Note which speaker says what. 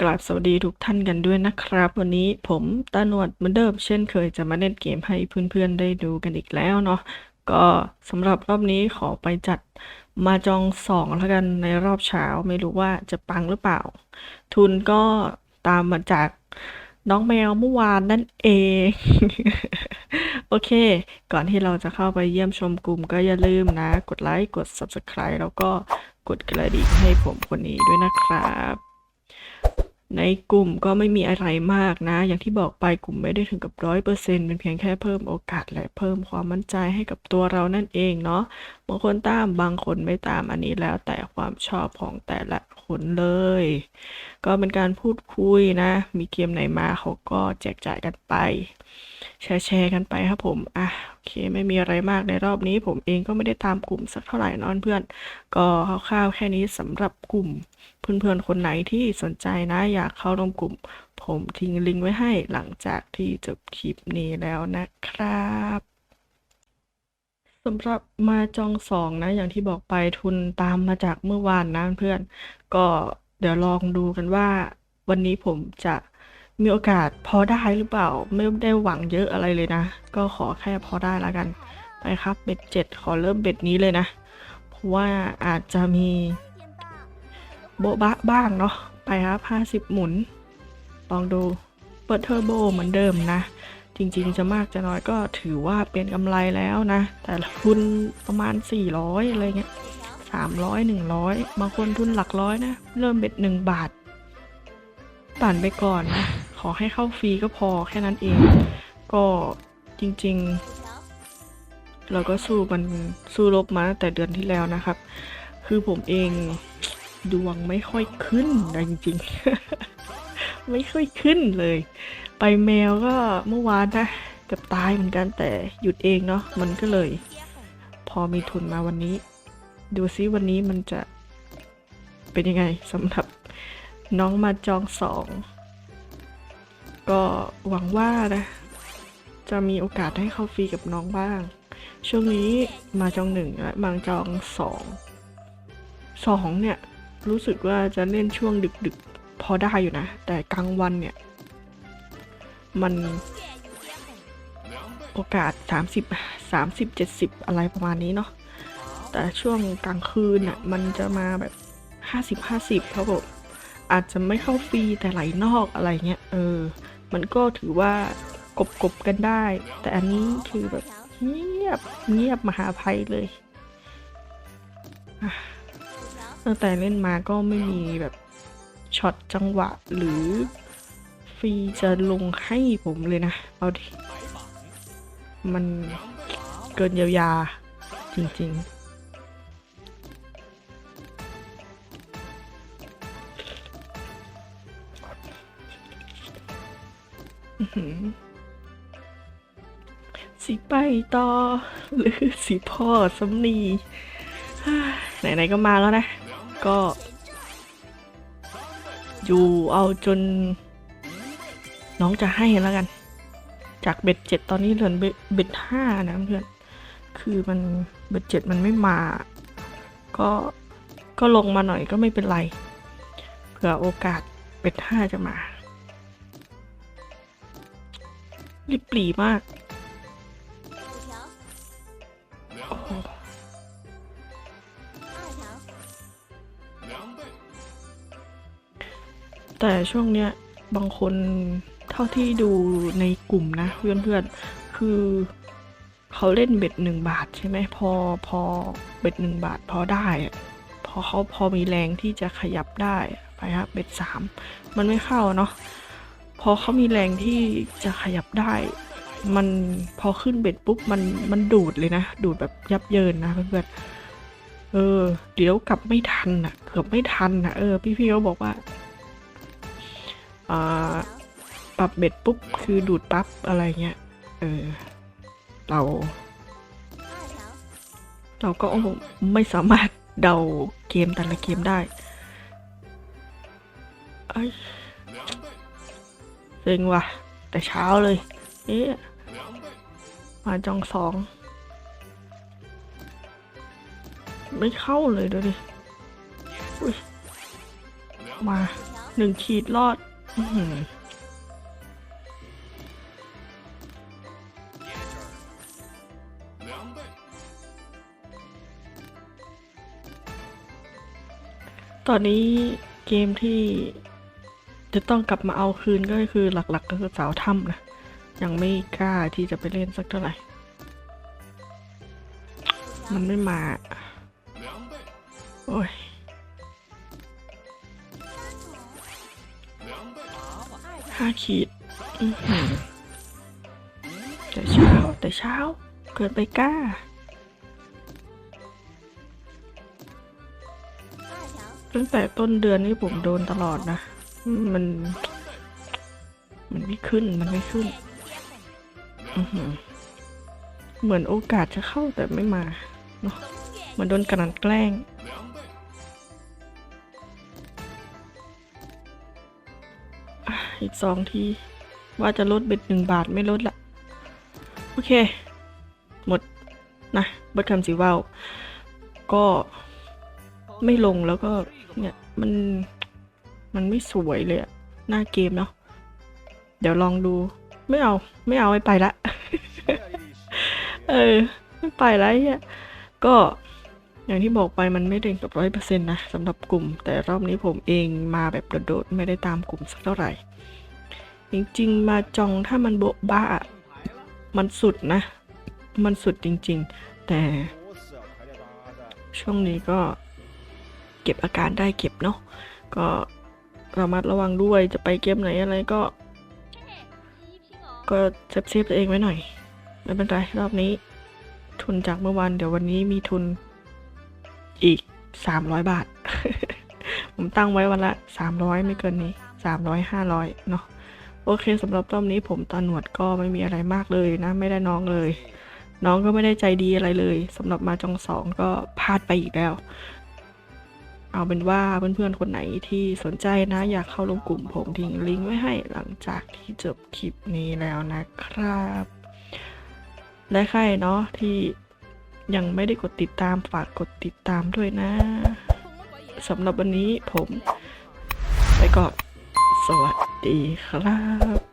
Speaker 1: กราบสวัสดีทุกท่านกันด้วยนะครับ วันนี้ผมตาหนวดเหมือนเดิมเช่นเคยจะมาเล่นเกมให้เพื่อนๆได้ดูกันอีกแล้วเนาะก็สำหรับรอบนี้ขอไปจัดมาจองสองแล้วกันในรอบเช้าไม่รู้ว่าจะปังหรือเปล่า ทุนก็ตามมาจากน้องแมวเมื่อวานนั่นเอง โอเค ก่อนที่เราจะเข้าไปเยี่ยมชมกลุ่มก็อย่าลืมนะ กดไลค์กด Subscribe แล้วก็กดกระดิ่งให้ผมคนนี้ด้วยนะครับ ในกลุ่มก็ไม่มีอะไรมากนะ อย่างที่บอกไปกลุ่มไม่ได้ถึงกับร้อยเปอร์เซ็นต์เป็นเพียงแค่เพิ่มโอกาสและเพิ่มความมั่นใจให้กับตัวเรานั่นเองเนาะบางคนตามบางคนไม่ตามอันนี้แล้วแต่ความชอบของแต่ละคนเลย ก็เป็นการพูดคุยนะ มีเกมไหนมาเขาก็แจกจ่ายกันไป แชร์กันไปครับผม อะโอเคไม่มีอะไรมากในรอบนี้ ผมเองก็ไม่ได้ตามกลุ่มสักเท่าไหร่นอนเพื่อน ก็คร่าวๆแค่นี้สำหรับกลุ่มเพื่อนๆคนไหนที่สนใจนะ อยากเข้าร่วมกลุ่ม ผมทิ้งลิงก์ไว้ให้หลังจากที่จบคลิปนี้แล้วนะครับสำหรับมาจองสองนะ อย่างที่บอกไปทุนตามมาจากเมื่อวานนะเพื่อน ก็เดี๋ยวลองดูกันว่า วันนี้ผมจะ มีโอกาสพอได้หรือเปล่า ไม่ได้หวังเยอะอะไรเลยนะ ก็ขอแค่พอได้ล้วกัน ไปครับเบ็ดเจ็ดขอเริ่มเบ็ดนี้เลยนะ เพราะว่าอาจจะมีโบ๊ะบะบ้างเนาะ ไปครับห้าสิบหมุน ลองดูเปิดเทอร์โบเหมือนเดิมนะ จริงๆจะมากจะน้อยก็ถือว่าเป็นกำไรแล้วนะ แต่ทุนประมาณ 400 อะไรเงี้ย 300 100 บางคนทุนหลักร้อยนะ เริ่มเบ็ด 1 บาทปั่นไปก่อนนะ อให้เข้าฟรีก็พอแค่นั้นเอง ก็จริงๆ เราก็สู้มันสู้รบมาตั้งแต่เดือนที่แล้วนะครับ คือผมเองดวงไม่ค่อยขึ้นนะจริงๆ ไม่ค่อยขึ้นเลย ไปแมวก็เมื่อวานนะกับตายเหมือนกันแต่หยุดเองเนาะมันก็เลย พอมีทุนมาวันนี้ ดูซิวันนี้มันจะเป็นยังไงสำหรับน้องมาจองสอง ก็หวังว่านะ จะมีโอกาสให้เข้าฟรีกับน้องบ้าง ช่วงนี้มาจองหนึ่งและบางจองสองสองเนี่ย รู้สึกว่าจะเล่นช่วงดึกๆ พอได้อยู่นะ แต่กลางวันเนี่ย มันโอกาส 30 30 70 อะไรประมาณนี้เนาะแต่ช่วงกลางคืนน่ะมันจะมาแบบ 50 50ครับผมอาจจะไม่เข้าฟรีแต่ไหลนอกอะไรเงี้ยเออ มันก็ถือว่ากบกบกันได้ แต่อันนี้คือแบบเงียบเงียบมหาภัยเลยตั้งแต่เล่นมาก็ไม่มีแบบช็อตจังหวะหรือฟรีจะลงให้ผมเลยนะ เอาดิ มันเกินเยียวยาจริงๆ สีไปต่อ หรือสีพ่อสำนีไหนๆก็มาแล้วนะ ก็ อยู่เอาจน น้องจะให้แล้วกัน จากเบ็ดเจ็ดตอนนี้เหลือเบ็ดเบ็ดห้านะเพื่อน คือมันเบ็ดเจ็ดมันไม่มา ก็ก็ลงมาหน่อยก็ไม่เป็นไร เผื่อโอกาสเบ็ดห้าจะมา รีบปรีมากแต่ช่วงเนี้ยบางคนเท่าที่ดูในกลุ่มนะเพื่อนๆคือเขาเล่นเบ็ดหนึ่งบาทใช่ไหมพอพอเบ็ดหนึ่งบาทพอได้พอเขาพอมีแรงที่จะขยับได้ไปครับเบ็ดสามมันไม่เข้าเนาะ พอเขามีแรงที่จะขยับได้ มันพอขึ้นเบ็ดปุ๊บมันมันดูดเลยนะ ดูดแบบยับเยินนะเพื่อนเออเดี๋ยวกลับไม่ทันอะ เกือบไม่ทันอะเออพี่ๆเขาบอกว่าอ่าปรับเบ็ดปุ๊บคือดูดปั๊บอะไรเงี้ยเออเรา เราก็ไม่สามารถเดาเกมแต่ละเกมได้ไอ้ เซ็งว่ะ แต่เช้าเลย เอ๊ะมาจองสอง ไม่เข้าเลยดูดิอุ้ยมาหนึ่งขีดรอด อื้อหือตอนนี้เกมที่ จะต้องกลับมาเอาคืนก็คือหลักๆ ก็คือสาวถ้ำนะ ยังไม่กล้าที่จะไปเล่นสักเท่าไหร่ มันไม่มา โอ้ยห้าขีดแต่เช้าแต่เช้า เกิดไปกล้าตั้งแต่ต้นเดือนนี่ผมโดนตลอดนะ มัน มันไม่ขึ้น มันไม่ขึ้น เหมือนโอกาสจะเข้าแต่ไม่มาเนาะเหมือนโดนกระนันแกล้ง อีกสองที ว่าจะลดเบ็ดหนึ่งบาทไม่ลดละ โอเค หมด นะเบิดคำสีว่าวก็ไม่ลงแล้วก็เนี่ย มัน มันไม่สวยเลยอะหน้าเกมเนาะเดี๋ยวลองดู ไม่เอา ไม่เอาไม่ไปละ เออ ไม่ไปล้วเนี่ยก็อย่างที่บอกไปมันไม่เด่นกับร้อยเปอร์เซ็นต์นะสำหรับกลุ่ม แต่รอบนี้ผมเองมาแบบโดดๆไม่ได้ตามกลุ่มสักเท่าไหร่ จริงๆ มาจองถ้ามันโบะบ้า มันสุดนะ มันสุดจริง ๆ แต่ ช่วงนี้ก็เก็บอาการได้เก็บเนาะก็ ระมัดระวังด้วยจะไปเกมไหนอะไรก็ ก็เซฟเซฟตัวเองไว้หน่อย ไม่เป็นไรรอบนี้ ทุนจากเมื่อวานเดี๋ยววันนี้มีทุนอีกสามร้อยบาท ผมตั้งไว้วันละสามร้อยไม่เกินนี้สามร้อยห้าร้อยเนาะโอเคสำหรับรอบนี้ผมตาหนวดก็ไม่มีอะไรมากเลยนะ ไม่ได้น้องเลย น้องก็ไม่ได้ใจดีอะไรเลยสำหรับมาจองสองก็พลาดไปอีกแล้ว เอาเป็นว่าเพื่อนๆคนไหนที่สนใจนะ อยากเข้าร่วมกลุ่มผมทิ้งลิงก์ไว้ให้หลังจากที่จบคลิปนี้แล้วนะครับ และใครเนาะที่ยังไม่ได้กดติดตามฝากกดติดตามด้วยนะสำหรับวันนี้ผม ไปก่อน สวัสดีครับ